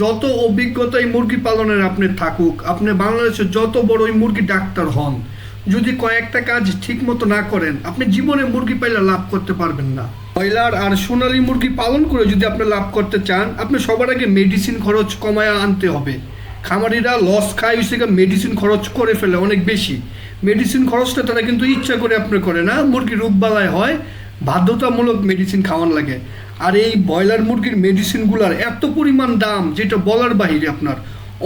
যত অভিজ্ঞতা এই মুরগি পালনের আপনি থাকুক, আপনি বাংলাদেশের যত বড় ওই মুরগি ডাক্তার হন, যদি কয়েকটা কাজ ঠিক মতো না করেন, আপনি জীবনে মুরগি পাইলে লাভ করতে পারবেন না। ব্রয়লার আর সোনালী মুরগি পালন করে যদি আপনি লাভ করতে চান, আপনি সবার আগে মেডিসিন খরচ কমায় আনতে হবে। খামারিরা লস খায় সেখানে মেডিসিন খরচ করে ফেলে অনেক বেশি। মেডিসিন খরচটা তারা কিন্তু ইচ্ছা করে আপনি করে না, মুরগি রোগবালায় হয় বাধ্যতামূলক মেডিসিন খাওয়ান লাগে। আর এই ব্রয়লার মুরগির মেডিসিনগুলার এত পরিমাণ দাম, যেটা বলার বাহিরে আপনার।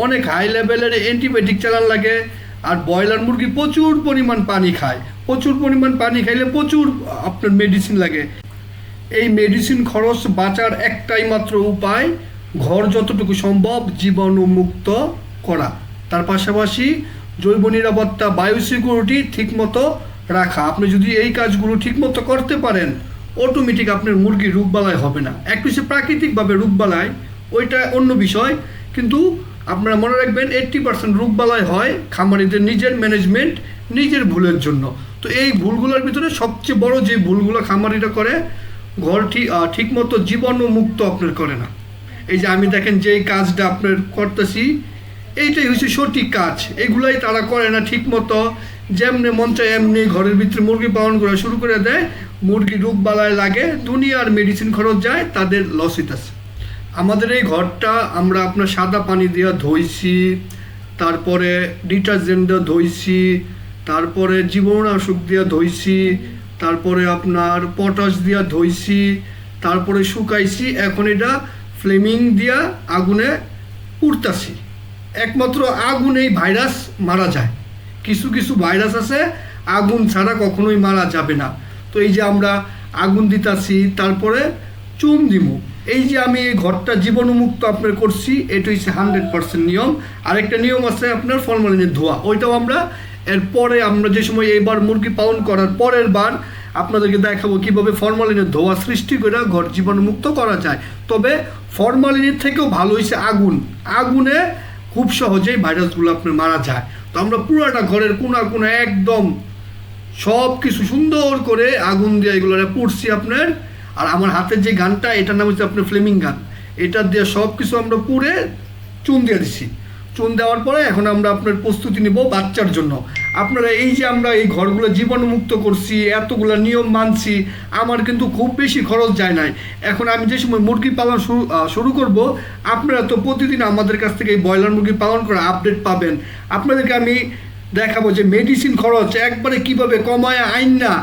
অনেক হাই লেভেলের অ্যান্টিবায়োটিক চালান লাগে, আর ব্রয়লার মুরগি প্রচুর পরিমাণ পানি খায়। প্রচুর পরিমাণ পানি খাইলে প্রচুর আপনার মেডিসিন লাগে। এই মেডিসিন খরচ বাঁচার একটাই মাত্র উপায়, ঘর যতটুকু সম্ভব জীবাণুমুক্ত করা। তার পাশাপাশি জৈব নিরাপত্তা বায়ু সিকিউরিটি ঠিকমতো রাখা। আপনি যদি এই কাজগুলো ঠিকমতো করতে পারেন অটোমেটিক আপনার মুরগি রোগবালায় হবে না। একটু সে প্রাকৃতিকভাবে রোগবালায় ওইটা অন্য বিষয়। কিন্তু আপনারা মনে রাখবেন এইট্টি পার্সেন্ট রোগবালায় হয় খামারিদের নিজের ম্যানেজমেন্ট নিজের ভুলের জন্য। তো এই ভুলগুলোর ভিতরে সবচেয়ে বড় যে ভুলগুলো খামারিরা করে, ঘর ঠিক ঠিক মতো জীবাণুমুক্ত আপনার করে না। এই যে আমি দেখেন যে এই কাজটা আপনার করতেছি, এইটাই হচ্ছে সঠিক কাজ। এগুলাই তারা করে না ঠিক মতো যেমনি মন চায়, এমনি ঘরের ভিতরে মুরগি পালন করা শুরু করে দেয়। মুরগি রোগ বালায় লাগে দুনিয়ার মেডিসিন খরচ যায়, তাদের লস হইতেছে আমাদের এই ঘরটা আমরা আপনার সাদা পানি দিয়ে ধুইছি, তারপরে ডিটারজেন্ট দিয়ে ধুইছি, তারপরে জীবাণুনাশক দিয়ে ধুইছি, তারপরে আপনার পটাশ দিয়া ধুইছি, তারপরে শুকাইছি, এখন এটা ফ্লেমিং দিয়া আগুনে পুড়তাছি। একমাত্র আগুনেই ভাইরাস মারা যায়। কিছু কিছু ভাইরাস আছে, আগুন ছাড়া কখনোই মারা যাবে না। তো এই যে আমরা আগুন দিতাছি, তারপরে চুন দিমু। এই যে আমি এই ঘরটা জীবাণুমুক্ত আপনার করছি, এটা হচ্ছে হান্ড্রেড পার্সেন্ট নিয়ম। আরেকটা নিয়ম আছে আপনার ফরমালিনের ধোয়া। ওইটাও আমরা এরপরে আমরা যে সময় এবার মুরগি পালন করার পরের বার আপনাদেরকে দেখাবো কীভাবে ফরমালিনের ধোয়া সৃষ্টি করে ঘর জীবাণুমুক্ত করা যায়। তবে ফরমালিনের থেকেও ভালো হয়েছে আগুন। আগুনে খুব সহজেই ভাইরাসগুলো আপনার মারা যায়। তো আমরা পুরোটা ঘরের কোনা কোনা একদম সব কিছু সুন্দর করে আগুন দিয়ে এগুলো পুড়ছি আপনার। আর আমার হাতের যে গানটা, এটার নাম হচ্ছে আপনার ফ্লেমিং গান। এটা দিয়ে সব কিছু আমরা পুড়ে চুন দিয়ে দিচ্ছি চুন দেওয়ার পরে এখন আমরা আপনার প্রস্তুতি নিব বাচ্চার জন্য। আপনারা এই যে আমরা এই ঘরগুলো জীবাণুমুক্ত করছি, এতগুলো নিয়ম মানছি, আমার কিন্তু খুব বেশি খরচ যায় নাই। এখন আমি যে সময় মুরগি পালন শুরু শুরু করব, আপনারা তো প্রতিদিন আমাদের কাছ থেকে এই ব্রয়লার মুরগি পালন করা আপডেট পাবেন। আপনাদেরকে আমি দেখাবো যে মেডিসিন খরচ একবারে কীভাবে কমায় আইন না।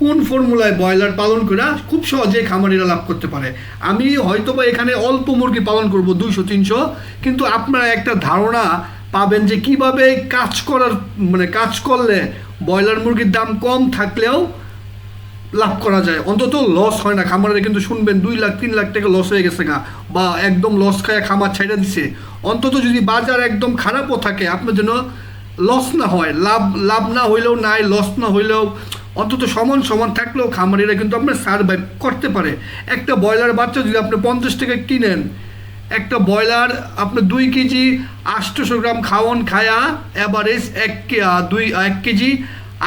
কোন ফর্মুলায় ব্রয়লার পালন করে খুব সহজে খামারিরা লাভ করতে পারে। আমি হয়তো বা এখানে অল্প মুরগি পালন করব দুইশো, তিনশো, কিন্তু আপনারা একটা ধারণা পাবেন যে কীভাবে কাজ করার মানে কাজ করলে ব্রয়লার মুরগির দাম কম থাকলেও লাভ করা যায়। অন্তত লস হয় না। খামারে কিন্তু শুনবেন, দুই লাখ, তিন লাখ টাকা লস হয়ে গেছে গা। বা একদম লস খায় খামার ছাইড়া দিছে। অন্তত যদি বাজার একদম খারাপও থাকে, আপনার জন্য লস না হয়। লাভ লাভ না হইলেও নাই লস না হইলেও অন্তত সমান সমান থাকলেও খামারিরা কিন্তু আপনার সার্ভাইভ করতে পারে। একটা ব্রয়লার বাচ্চা যদি আপনি পঞ্চাশ টাকা কিনেন একটা ব্রয়লার আপনার দুই কেজি আষ্টশো গ্রাম খাওয়ান খায়া অ্যাভারেজ এক দুই এক কেজি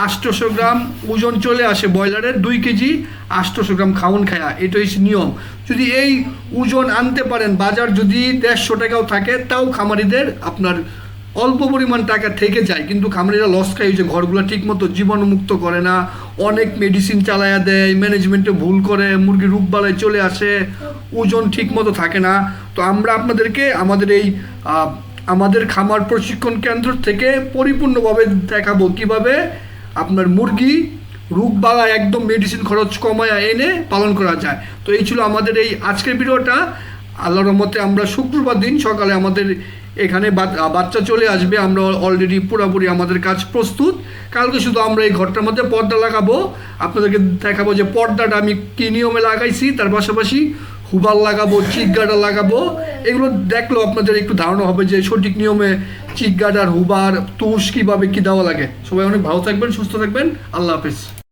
আষ্টশো গ্রাম ওজন চলে আসে ব্রয়লারের, দুই কেজি আটশোশো গ্রাম খাওয়ান খায়া। এটা হচ্ছে নিয়ম। যদি এই ওজন আনতে পারেন, বাজার যদি দেড়শো টাকাও থাকে, তাও খামারিদের আপনার অল্প পরিমাণ টাকা থেকে যায়, কিন্তু খামারিরা লস খাই যে ঘরগুলো ঠিকমতো জীবাণুমুক্ত করে না, অনেক মেডিসিন চালায়া দেয় ম্যানেজমেন্টে ভুল করে মুরগি রোগবালায় চলে আসে, ওজন ঠিকমতো থাকে না। তো আমরা আপনাদেরকে আমাদের এই আমাদের খামার প্রশিক্ষণ কেন্দ্র থেকে পরিপূর্ণভাবে দেখাবো কীভাবে আপনার মুরগি রোগবালা একদম মেডিসিন খরচ কমায় এনে পালন করা যায়। তো এই ছিল আমাদের এই আজকের ভিডিওটা। আল্লাহর রহমতে আমরা শুক্রবার দিন সকালে আমাদের এখানে বাচ্চা চলে আসবে। আমরা অলরেডি পুরোপুরি আমাদের কাজ প্রস্তুত। কালকে শুধু আমরা এই ঘরটার মধ্যে পর্দা লাগাবো। আপনাদেরকে দেখাবো যে পর্দাটা আমি কী নিয়মে লাগাইছি, তার পাশাপাশি হুবাল লাগাবো চিক গার্ডার লাগাবো। এগুলো দেখলেও আপনাদের, একটু ধারণা হবে যে সঠিক নিয়মে চিক গার্ডার হুবার, তুষ কীভাবে কী দেওয়া লাগে। সবাই অনেক ভালো থাকবেন, সুস্থ থাকবেন। আল্লাহ হাফিজ।